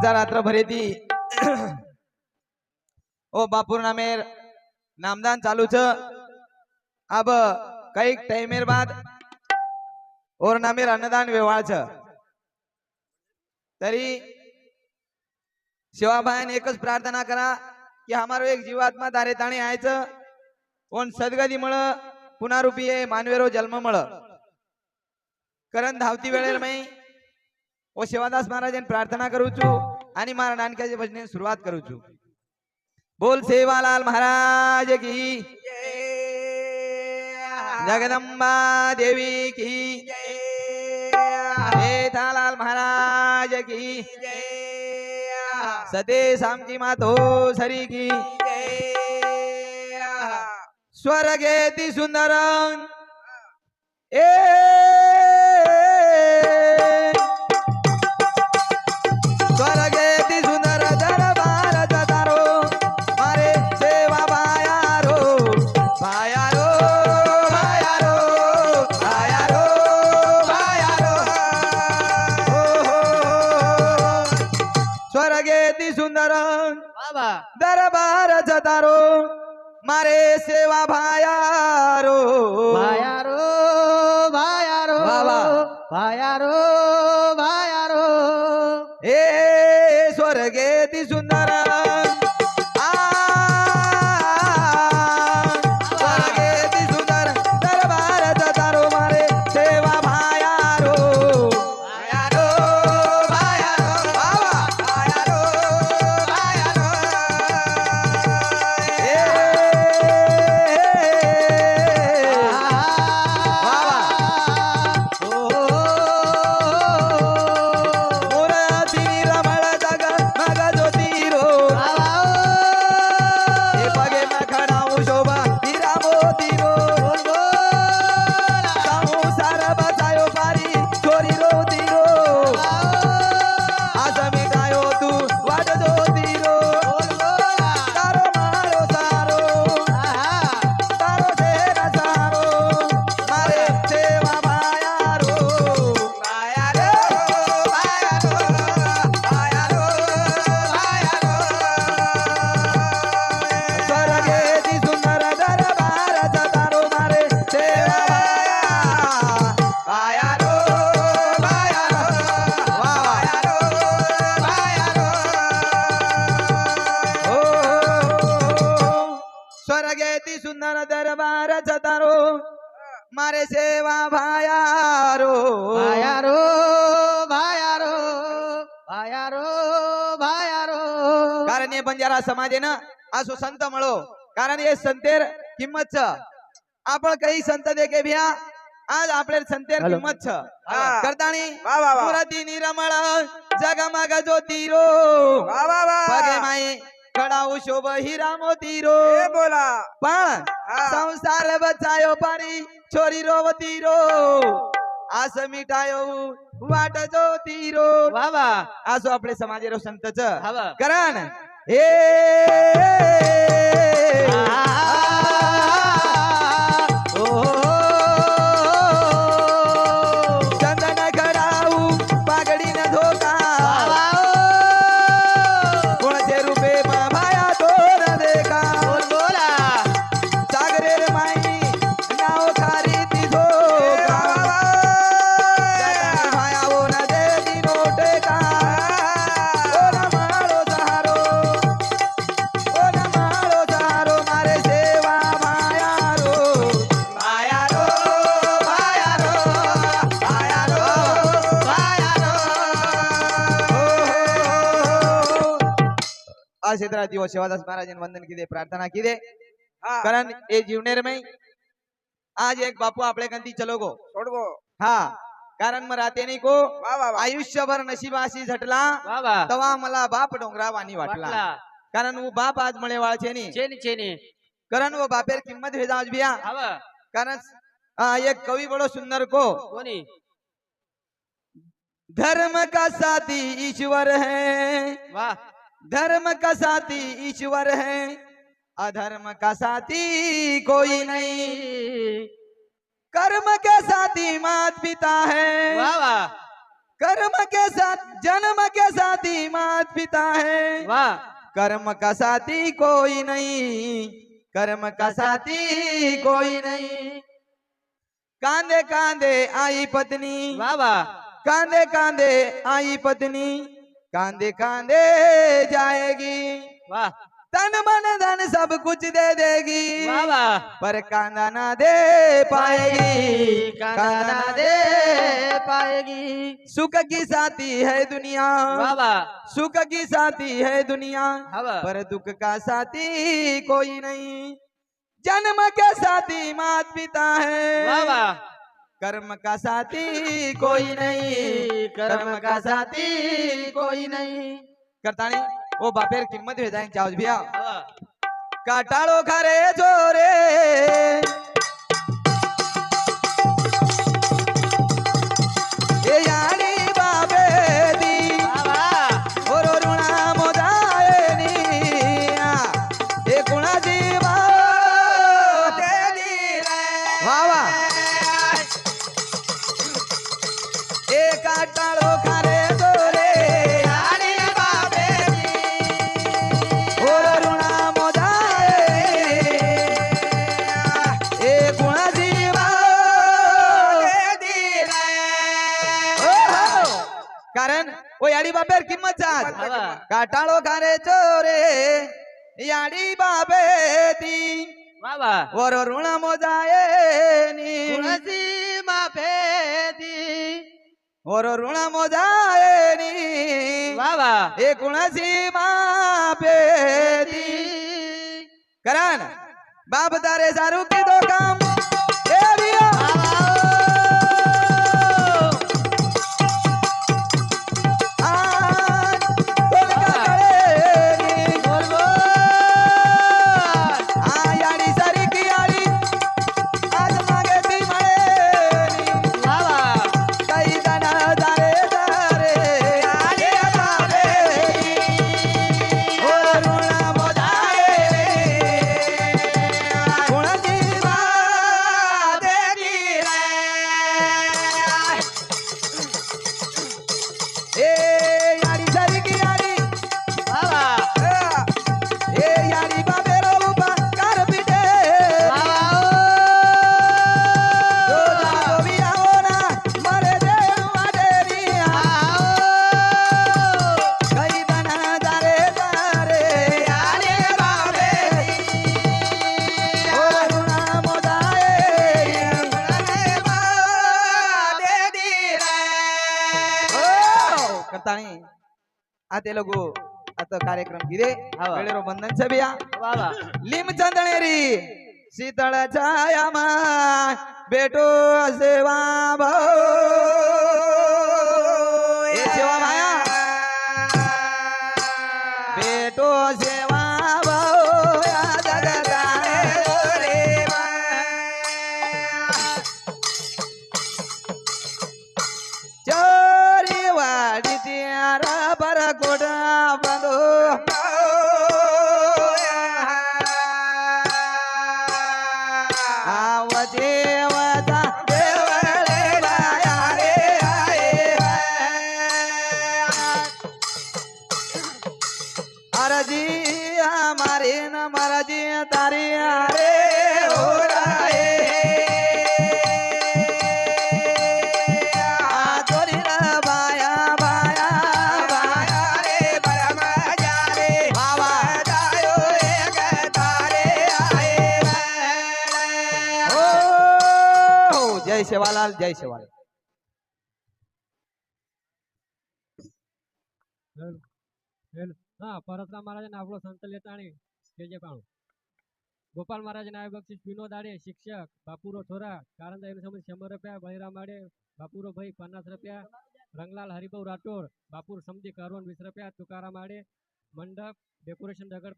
बारचा रात्र भरेती ओ बापूर नामेर नामदान चालू छ अब कई टाइमेर बाद और नामेर अन्नदान व्यवहार छ तरी शिवाबाईन एकच प्रार्थना करा की हमारो एक जीवात्मा दारे ताणे यायचं कोण सदगतीमुळ पुन्हा रूपी आहे मानवेरो जन्ममुळ कारण धावती वेळेला ओ शिवादास महाराजांनी प्रार्थना करूचू आणि मारा नानकाच्या भजने सुरुवात करूचू बोल सेवालाल महाराज की. जगदंबा देवी की. लाल महाराज की. सते सामकी मातो सरी की. घेती सुंदर ए स्वर्गेती स्वर्गेती सुंदर। दरबार जतारो मारे सेवा भायारो। भायारो भायारो. भायारो भायारो. ए स्वर्गेती सुंदर। दरबार जतारो। मारे सेवा भायारो। भायारो भायारो भायारो भायारो। कारण हे बंजारा समाजेनं असो संत म्हणो. कारण हे संतेर किंमत छ. आपण काही संत देखे भिया आज आपले संतेर हॅलो. किंमत छ. हा. करताणी वा, वा, वा. मूर्ती निरमळ जगमग ज्योतिरो. कडाऊ शोभ हिरा मोतीरो बोला। पण. संसार बचायो पारी छोरी रोवतीरो आस मिठायो वाट ज्योतिरो बाबा असो आपले समाजेरो संतच हवा करण हे चंदन क्षेत्रात दिवस शिवादास महाराजांनी वंदन किदे प्रार्थना किदे कारण ए जीवनेर में? आज एक बापू आपले कंती चलो गो सोडगो हा। कारण मग राहते नाही को आयुष्यभर नशिबाशी झटला। तवा मला बाप डोंगरा वाणी वाटला। कारण वो बाप आज मळे वाळचे नी। चेनी चेनी कारण वो बापेर किंमत हे जाऊच बिया। कारण एक कवी बडो सुंदर को। कोणी? धर्म का साथी ईश्वर है। वा धर्म का साथी ईश्वर है अधर्म का साथी कोई नहीं। कर्म के साथी मात पिता है वा वा कर्म के साथ जन्म के साथी मात पिता है वा कर्म का साथी कोई नहीं कर्म का साथी कोई नहीं। कांदे कांदे आई पत्नी वा वा कांदे कांदे आई पत्नी कांदे कांदे जाएगी। वा तन मन धन सब कुछ दे देगी। पर कांदा ना दे पाएगी। कांदा ना दे पाएगी। सुख की साथी है दुनिया। सुख की साथी है दुनिया। पर दुख का साथी कोई नहीं। जन्म के साथी मात पिता है। कर्म का साथी कोई नहीं कर्म का साथी कोई नहीं। करताणी ओ बापेर किंमत भेजाय चावज भैया। काटाड़ो खरे जोरे। ए यार બાબેર કિંમત ચાર કાટાળો ખારે ચોરે યાડી બાબે તી. ઓર ઋણ મોજાએ ની. ઋણસી માફે તી ઓર ઋણ મોજાએ ની. વાહ એ કુણસી માફે તી કરણ બાપ તારે સારું કીધું કામ. ए आता कार्यक्रम गिरे हवा. वेळेरो बंधन सबिया वा वा. लिम चंदणेरी शीतळ छायामा बेटो सेवा भाऊ. सेवा भाया. बेटो सेवा સેવાલાલ, જય સેવાલાલ. ગોપાલ મહારાજ નાય બક્ષિસ વિનોદ આડે શિક્ષક, બાપુરો થોરા કારણદાયનું સમય શંભર રૂપિયા બહેરામ આડે, બાપુરો ભાઈ પચાસ રૂપિયા, રંગલાલ, હરિભાઉ રાઠોડ, બાપુર સમજી કરવન વીસ રૂપિયા, તુકારામ આડે, મંડપ, ડેકોરેશન દગડ